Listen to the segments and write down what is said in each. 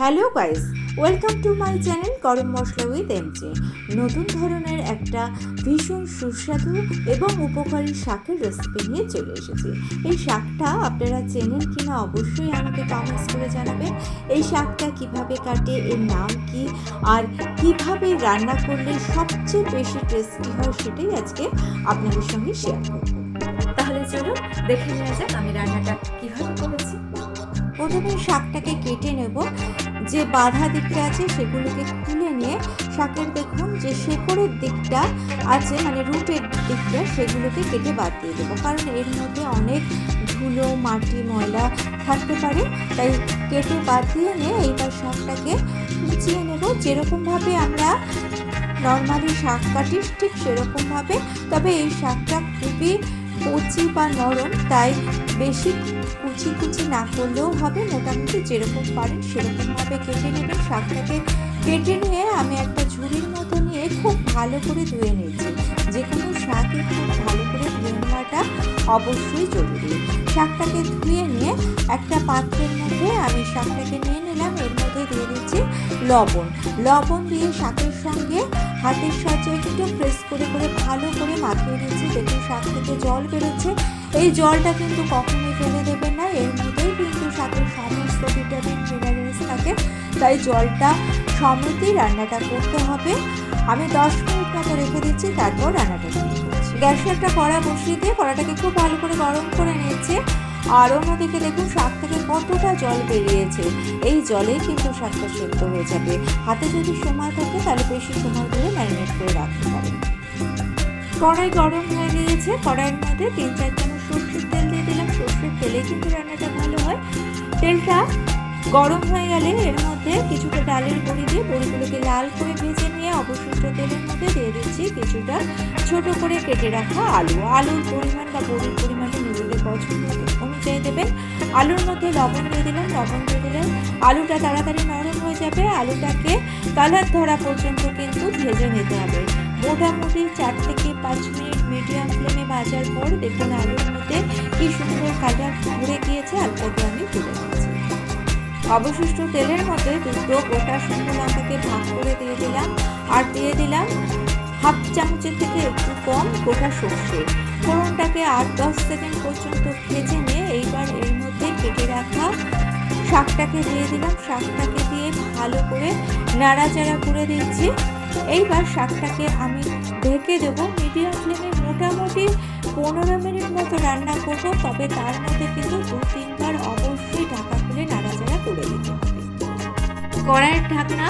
Hello guys, welcome to my channel garam masala with এমজে নতুন ধরনের একটা ভীষণ সুস্বাদু এবং উপকারী শাকের রেসিপি নিয়ে চলে এসেছি। এই শাকটা আপনারা চেনেন কিনা অবশ্যই আমাকে কমেন্টস করে জানাবেন। এই শাকটা কীভাবে কাটে, এর নাম কি, আর কীভাবে রান্না করলে সবচেয়ে বেশি টেস্টি হয় সেটাই আজকে আপনাদের সঙ্গে শেয়ার করব। তাহলে চলুন, দেখে নেওয়া যাক আমি রান্নাটা কীভাবে করেছি। প্রথমে শাকটাকে কেটে নেব। যে বাধা দিকটা আছে সেগুলোকে খুলে নিয়ে শাকের দেখুন যে শেকড়ের দিকটা আছে মানে রুটের দিকটা, সেগুলোকে কেটে বাদ দিয়ে দেবো। কারণ এর মধ্যে অনেক ধুলো, মাটি, ময়লা থাকতে পারে। তাই কেটে বাদ দিয়ে নিয়ে এইবার শাকটাকে কুচিয়ে নেব। যেরকমভাবে আমরা নর্মালি শাক কাটি, ঠিক সেরকমভাবে। তবে এই শাকটা খুবই কচি বা নরম, তাই বেশি কুচি কুচি না করলেও হবে। মোটামুটি যেরকম পারেন সেরকমভাবে কেটে নেবেন। শাকটাকে কেটে নিয়ে আমি একটা ঝুড়ির মতো নিয়ে খুব ভালো করে ধুয়ে নিয়েছি। যে কোনো শাকই খুব ভালো করে ধুয়ে নেওয়াটা অবশ্যই জরুরি। শাকটাকে ধুয়ে নিয়ে একটা পাত্রের আমি শাকটাকে নিয়ে নিলাম। এর মধ্যে দিয়ে দিচ্ছি লবণ। লবণ দিয়ে শাকের সঙ্গে হাতের সাহায্যে একটু প্রেস করে করে, ভালো করে মাখিয়ে নিচ্ছি। দেখুন শাক থেকে জল বেরোচ্ছে। এই জলটা কিন্তু কখনোই ফেলে দেবেন না। এর মধ্যেই কিন্তু শাকের সমস্ত ভিটামিন মিনারেলস থাকে। তাই জলটা সমেতই রান্নাটা করতে হবে। আমি দশ মিনিট মতো রেখে দিচ্ছি, তারপর রান্নাটা গ্যাসে একটা কড়া বসিয়ে দিয়ে কড়াটাকে খুব ভালো করে গরম করে নিয়েছে। আর অন্যদিকে দেখুন, শাক থেকে কতটা জল বেরিয়েছে। এই জলেই কিন্তু শাকটা সেদ্ধ হয়ে যাবে। হাতে যদি সময় থাকে, তাহলে বেশি সময় ধরে ম্যারিনেট করে রাখতে পারেন। কড়াই গরম হয়ে গিয়েছে। কড়াইয়ের মধ্যে তিন চার চামচ সর্ষের তেল দিয়ে দিলাম। সর্ষের তেলে কিন্তু রান্নাটা ভালো হয়। তেলটা গরম হয়ে গেলে এর মধ্যে কিছুটা ডালের বড়ি দিয়ে বড়িগুলোকে লাল করে ভেজে নিয়ে অবশিষ্ট তেলের মধ্যে দিয়ে দিচ্ছি কিছুটা ছোট করে কেটে রাখা আলু। আলুর পরিমাণ বা বড়ির পরিমাণটা নিজেদের পছন্দ অনুযায়ী দেবেন। আলুর মধ্যে লবণ দিয়ে দিলাম লবণ দিয়ে দিলে আলুটা তাড়াতাড়ি নরম হয়ে যাবে। আলুটাকে কালার ধরা পর্যন্ত কিন্তু ভেজে নিতে হবে। মোটামুটি চার থেকে পাঁচ মিনিট মিডিয়াম ফ্লেমে ভাজার পর দেখুন আলুর মধ্যে কি সুন্দর কালার ভরে গিয়েছে। আলুটাকে আমি তুলে অবশিষ্ট তেলের মধ্যে দুটো গোটা শুকনো লঙ্কাকে ভাগ করে দিয়ে দিলাম। আর দিয়ে দিলাম হাফ চামচের থেকে একটু কম গোটা সর্ষে। ফোড়নটাকে আট দশ সেকেন্ড পর্যন্ত ভেজে নিয়ে এইবার এর মধ্যে কেটে রাখা শাকটাকে দিয়ে দিলাম। শাকটাকে দিয়ে ভালো করে নাড়াচাড়া করে দিচ্ছি। এইবার শাকটাকে আমি ঢেকে দেবো মিডিয়াম ফ্লেমে মোটামুটি পনেরো মিনিট মতো রান্না করব, তবে তার মধ্যে কিন্তু দু তিনবার অবশ্যই ঢাকা কড়াইয়ের ঢাকনা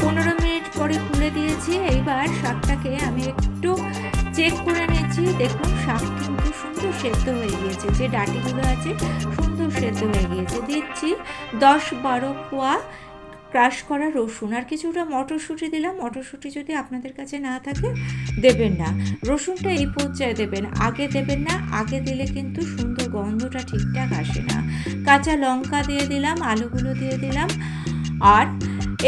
পনেরো মিনিট পরে খুলে দিয়েছি। এইবার শাকটাকে আমি একটু চেক করে নিয়েছি দেখুন, শাক কিন্তু সুন্দর সেদ্ধ হয়ে গিয়েছে। যে ডাটিগুলো আছে, সুন্দর সেদ্ধ হয়ে গিয়েছে। দিচ্ছি দশ বারো কোয়া ক্রাশ করা রসুন। আর কিছুটা মটরশুঁটি দিলাম। মটরশুঁটি যদি আপনাদের কাছে না থাকে, দেবেন না। রসুনটা এই পর্যায়ে দেবেন। আগে দেবেন না। আগে দিলে কিন্তু সুন্দর গন্ধটা ঠিকঠাক আসে না। কাঁচা লঙ্কা দিয়ে দিলাম, আলুগুলো দিয়ে দিলাম। আর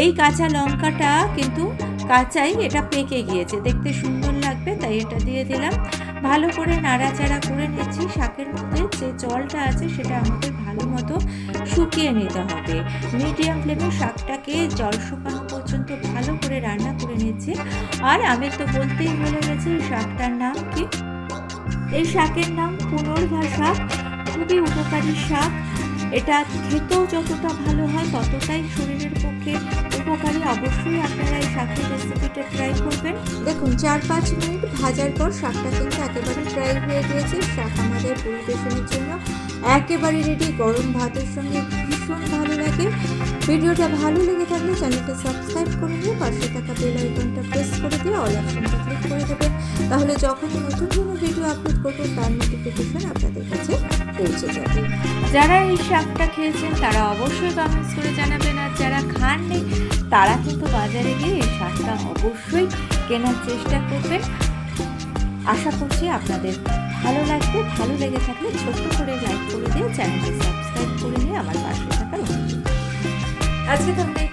এই কাঁচা লঙ্কাটা কিন্তু কাঁচাই এটা পেকে গিয়েছে। দেখতে সুন্দর লাগবে, তাই এটা দিয়ে দিলাম। ভালো করে নাড়াচাড়া করে নিচ্ছি শাকের মধ্যে। যে জলটা আছে সেটা আমাদের ভালো মতো শুকিয়ে নিতে হবে। মিডিয়াম ফ্লেমে শাকটাকে জল শুকানো পর্যন্ত ভালো করে রান্না করে নিচ্ছি। আর আমি তো বলতেই ভুলে গেছি, এই শাকটার নাম কি? এই শাকের নাম পুনর্ভা শাক। খুবই উপকারী শাক। এটা খেতেও যতটা ভালো হয় ততটাই শরীরের পক্ষে উপকারী। অবশ্যই আপনারা এই শাকের রেসিপিটা ট্রাই করবেন। দেখুন, চার পাঁচ মিনিট ভাজার পর শাকটা কিন্তু একেবারে ফ্রাই হয়ে গিয়েছে। শাক আমাদের পরিবেশনের জন্য একেবারে রেডি গরম ভাতের সঙ্গে ভীষণ ভালো লাগে। ভিডিওটা ভালো লেগে থাকলে চ্যানেলটা সাবস্ক্রাইব করে দিয়ে পাশে থাকা বেল আইকনটা প্রেস করে দিয়ে অল অপশনটা ক্লিক করে দেবেন। তাহলে যখন নতুন কোনো ভিডিও আপলোড করব, তার নোটিফিকেশন আপনাদের কাছে পৌঁছে যাবে। যারা এই শাকটা খেয়েছেন, তারা অবশ্যই কমেন্টস করে জানাবেন। আর যারা খাননি তারা কিন্তু বাজারে গিয়ে এই শাকটা অবশ্যই কেনার চেষ্টা করবেন। আশা করছি আপনাদের ভালো লাগবে। ভালো লেগে থাকলে ছোট্ট করে লাইক করে দিয়ে চ্যানেলটি সাবস্ক্রাইব করে নিয়ে আমার পাশে থাকার আজকে তাহলে